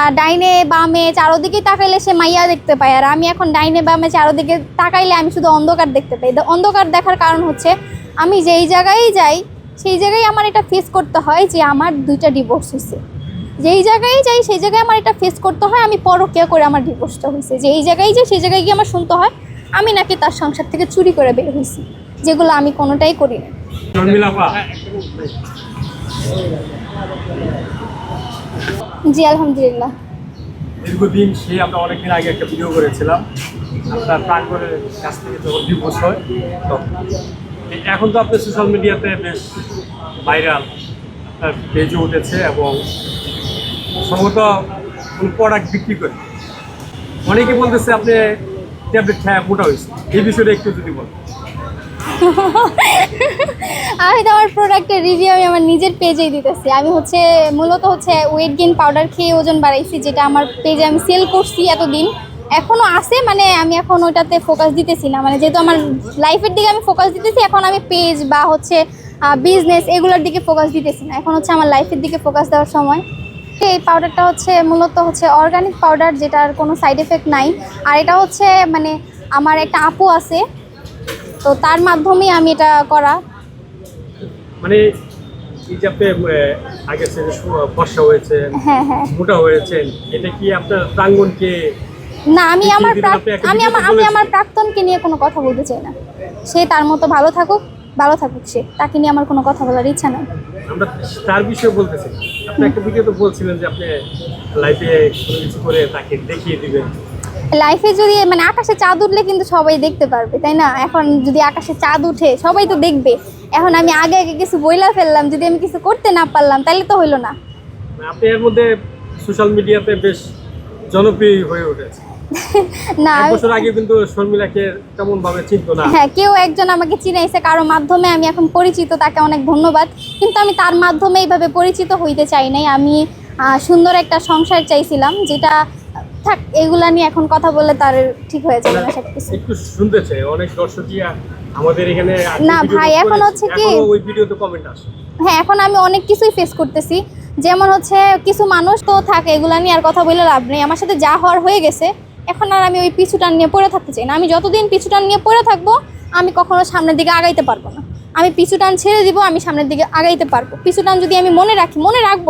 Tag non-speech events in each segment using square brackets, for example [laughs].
আর ডাইনে বামে চারোদিকেই তাকাইলে সে মাইয়া দেখতে পায়। আর আমি এখন ডাইনে বামে চারোদিকে তাকাইলে আমি শুধু অন্ধকার দেখতে পাই। অন্ধকার দেখার কারণ হচ্ছে আমি যেই জায়গায় যাই, সেই জায়গায় আমার এটা ফেস করতে হয় যে আমার দুইটা ডিভোর্স হয়েছে যেই জায়গায় যাই, সেই জায়গায় আমার এটা ফেস করতে হয়, আমি পরকিয়া করে আমার ডিভোর্সটা হয়েছে যে এই জায়গায় যাই, সেই জায়গায় গিয়ে আমার শুনতে হয়, আমি নাকি তার সংসার থেকে চুরি করে বের হয়েছি যেগুলো আমি কোনোটাই করি না। জি, আলহামদুলিল্লাহ। দীর্ঘদিন সে আমরা অনেকদিন আগে একটা ভিডিও করেছিলাম। আপনার প্রাঙ্গণের কাছ থেকে যখন ডিভোর্স হয়, তখন। এখন তো আপনি সোশ্যাল মিডিয়াতে বেশ ভাইরাল আপনার পেজে উঠেছে এবং সম্ভবত কোনো প্রোডাক্ট বিক্রি করে। অনেকে বলতেছে আপনি ট্যাবলেট খেয়ে মোটা হয়েছে। এই বিষয়টা একটু যদি বলেন। আমি তো আমার প্রোডাক্টের রিভিউ আমি আমার নিজের পেজেই দিতেছি। আমি হচ্ছে, মূলত হচ্ছে ওয়েট গেইন পাউডার খেয়ে ওজন বাড়াইছি, যেটা আমার পেজে আমি সেল করছি এতদিন। এখনও আছে মানে আমি এখন ওইটাতে ফোকাস দিতেছি না। মানে যেহেতু আমার লাইফের দিকে আমি ফোকাস দিতেছি, এখন আমি পেজ বা হচ্ছে বিজনেস এগুলোর দিকে ফোকাস দিতেছি না। এখন হচ্ছে আমার লাইফের দিকে ফোকাস দেওয়ার সময়। এই পাউডারটা হচ্ছে মূলত হচ্ছে অর্গানিক পাউডার যেটার কোনো সাইড এফেক্ট নাই। আর এটা হচ্ছে মানে আমার একটা আপু আছে তো তার মাধ্যমেই আমি এটা করা। মানে এই যে আপনি আহ, থেকে ফর্সা হয়েছে হ্যাঁ হ্যাঁ। মোটা হয়েছেন এটা কি আপনার প্রাঙ্গণকে না আমি আমার আমি আমার আমি আমার প্রাক্তনকে নিয়ে কোনো কথা বলতে চাই না। সে তার মতো ভালো থাকুক ভালো থাকুক সে। তাকে নিয়ে আমার কোনো কথা বলার ইচ্ছা নাই। আমরা তার বিষয়ে বলতেছি। আপনি একটা ভিডিও তো বলছিলেন যে আপনি লাইফে কিছু করে তাকে দেখিয়ে দিবেন। লাইফে যদি মানে আকাশে চাঁদ উঠলে কিন্তু সবাই দেখতে পারবে তাই না? এখন যদি আকাশে চাঁদ উঠে সবাই তো দেখবে। এখন আমি আগে আগে কিছু বইলা ফেললাম যদি আমি কিছু করতে না পারলাম তাহলে তো হইল না। আপনি এর মধ্যে সোশ্যাল মিডিয়াতে বেশ জনপ্রিয় হয়ে উঠেছে। [laughs] না বছর আগে কিন্তু শর্মিলাকে তেমন ভাবে চিনতো না। হ্যাঁ কেউ একজন আমাকে চিনাইছে কারও মাধ্যমে আমি এখন পরিচিত তাকে অনেক ধন্যবাদ। কিন্তু আমি তার মাধ্যমে এইভাবে পরিচিত হইতে চাই নাই। আমি সুন্দর একটা সংসার চাইছিলাম যেটা থাক এগুলা নিয়ে এখন কথা বললে তার ঠিক হয়ে যাবে না সব একটু শুনতে চাই অনেক দর্শকই আমাদের এখানে না ভাই, এখন হচ্ছে কি- ওই ভিডিওতে কমেন্ট আসে। হ্যাঁ এখন আমি অনেক কিছুই ফেস করতেছি। যেমন হচ্ছে কিছু মানুষ তো থাকে এগুলা নিয়ে আর কথা বলে লাভ নেই। আমার সাথে যা হওয়ার হয়ে গেছে এখন আর আমি ওই পিছুটান নিয়ে পড়ে থাকতে চাই না। আমি যতদিন পিছুটান নিয়ে পড়ে থাকব আমি কখনো সামনের দিকে আগাইতে পারব না। আমি পিছুটান ছেড়ে দিব আমি সামনের দিকে আগাইতে পারব। পিছুটান যদি আমি মনে রাখি মনে রাখব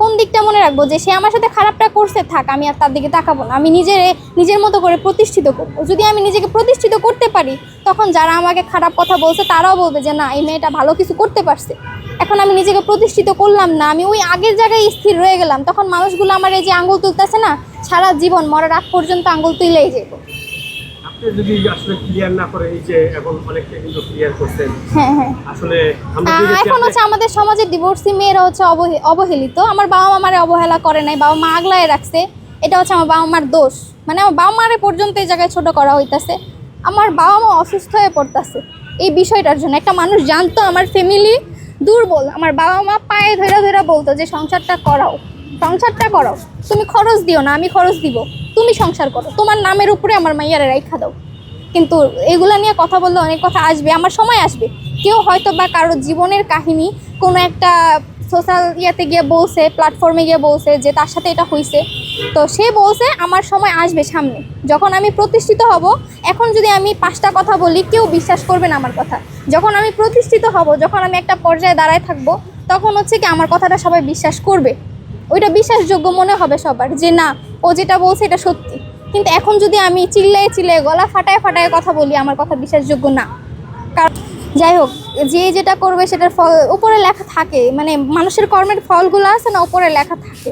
কোন দিকটা মনে রাখব? যে সে আমার সাথে খারাপটা করছে, থাক, আমি আর তার দিকে তাকাবো না। আমি নিজের নিজের মতো করে প্রতিষ্ঠিত করব। যদি আমি নিজেকে প্রতিষ্ঠিত করতে পারি, তখন যারা আমাকে খারাপ কথা বলছে, তারাও বলবে যে, না, এই মেয়েটা ভালো কিছু করতে পারছে। এখন আমি নিজেকে প্রতিষ্ঠিত করলাম না, আমি ওই আগের জায়গায় স্থির রয়ে গেলাম। তখন মানুষগুলো আমার এই যে আঙুল তুলতেছে না, সারা জীবন মরার আগ পর্যন্ত আঙুল তুলেই আপনি যদি আসলে ক্লিয়ার না করে এই যে এখন অনেকটা কিন্তু ক্লিয়ার করছেন হ্যাঁ হ্যাঁ। আসলে এখন হচ্ছে আমাদের সমাজের ডিভোর্সি মেয়েরা হচ্ছে অবহেলিত। আমার বাবা মা আমারে অবহেলা করে নাই বাবা মা আগলায় রাখছে। এটা হচ্ছে আমার বাবা মার দোষ। মানে আমার বাবা মারে পর্যন্ত এই জায়গায় ছোট করা হইতাছে। আমার বাবা মা অসুস্থ হয়ে পড়তাছে। এই বিষয়টার জন্য একটা মানুষ জানতো আমার ফ্যামিলি দুর্বল। আমার বাবা মা পায়ে ধরে ধরে বলতো যে সংসারটা করাও। সংসারটা করাও। তুমি খরচ দিও না আমি খরচ দিব। তুমি সংসার করো। তোমার নামের উপরে আমার মাইয়ারে রাইখা দাও। কিন্তু এগুলা নিয়ে কথা বললে অনেক কথা আসবে, আমার সময় আসবে। কেউ হয়তো বা কারও জীবনের কাহিনী কোনো একটা সোশ্যাল ইয়াতে গিয়ে বলছে প্ল্যাটফর্মে গিয়ে বলছে যে তার সাথে এটা হয়েছে তো সে বলছে, আমার সময় আসবে সামনে। যখন আমি প্রতিষ্ঠিত হব, এখন যদি আমি পাঁচটা কথা বলি, কেউ বিশ্বাস করবে না আমার কথা। যখন আমি প্রতিষ্ঠিত হব, যখন আমি একটা পর্যায়ে দাঁড়ায় থাকব, তখন হচ্ছে কি আমার কথাটা সবাই বিশ্বাস করবে। ওইটা বিশ্বাসযোগ্য মনে হবে সবার যে না, ও যেটা বলছে এটা সত্যি। কিন্তু এখন যদি আমি চিল্লায় চিল্লায়, গলা ফাটায় ফাটায় কথা বলি, আমার কথা বিশ্বাসযোগ্য না। কারণ যাই হোক, যে যেটা করবে সেটার ফল, উপরে লেখা থাকে মানে মানুষের কর্মের ফলগুলো আছে না, উপরে লেখা থাকে।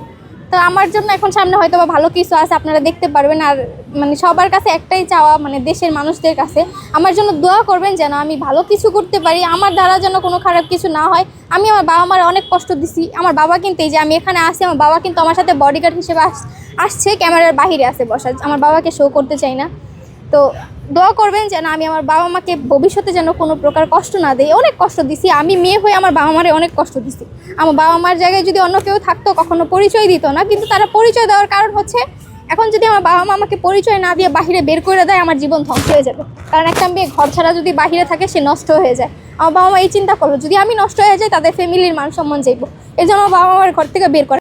তো আমার জন্য এখন সামনে হয়তো বা ভালো কিছু আছে, আপনারা দেখতে পারবেন। আর মানে সবার কাছে একটাই চাওয়া মানে দেশের মানুষদের কাছে, আমার জন্য দোয়া করবেন যেন আমি ভালো কিছু করতে পারি, আমার দ্বারা যেন কোনো খারাপ কিছু না হয়। আমি আমার বাবা মার অনেক কষ্ট দিছি, আমার বাবা কিন্তু এই যে আমি এখানে আসি, আমার বাবা কিন্তু আমার সাথে বডিগার্ড হিসেবে আস- আসছে, ক্যামেরার বাহিরে আছে বসা আমার বাবাকে শো করতে চাই না। তো দোয়া করবেন যেন আমি আমার বাবা মাকে ভবিষ্যতে যেন কোনো প্রকার কষ্ট না দেয় অনেক কষ্ট দিছি। আমি মেয়ে হয়ে আমার বাবা মারে অনেক কষ্ট দিছি। আমার বাবা মার জায়গায় যদি অন্য কেউ থাকতো, কখনো পরিচয় দিত না। কিন্তু তারা পরিচয় দেওয়ার কারণ হচ্ছে, এখন যদি আমার বাবা মা আমাকে পরিচয় না দিয়ে বাহিরে বের করে দেয়, আমার জীবন ধ্বংস হয়ে যাবে। কারণ একটা মেয়ে ঘর ছাড়া যদি বাহিরে থাকে, সে নষ্ট হয়ে যায়। আমার বাবা মা এই চিন্তা করল, যদি আমি নষ্ট হয়ে যাই, তাদের ফ্যামিলির মান সম্মান যাইব এই জন্য আমার বাবা মার ঘর থেকে বের করে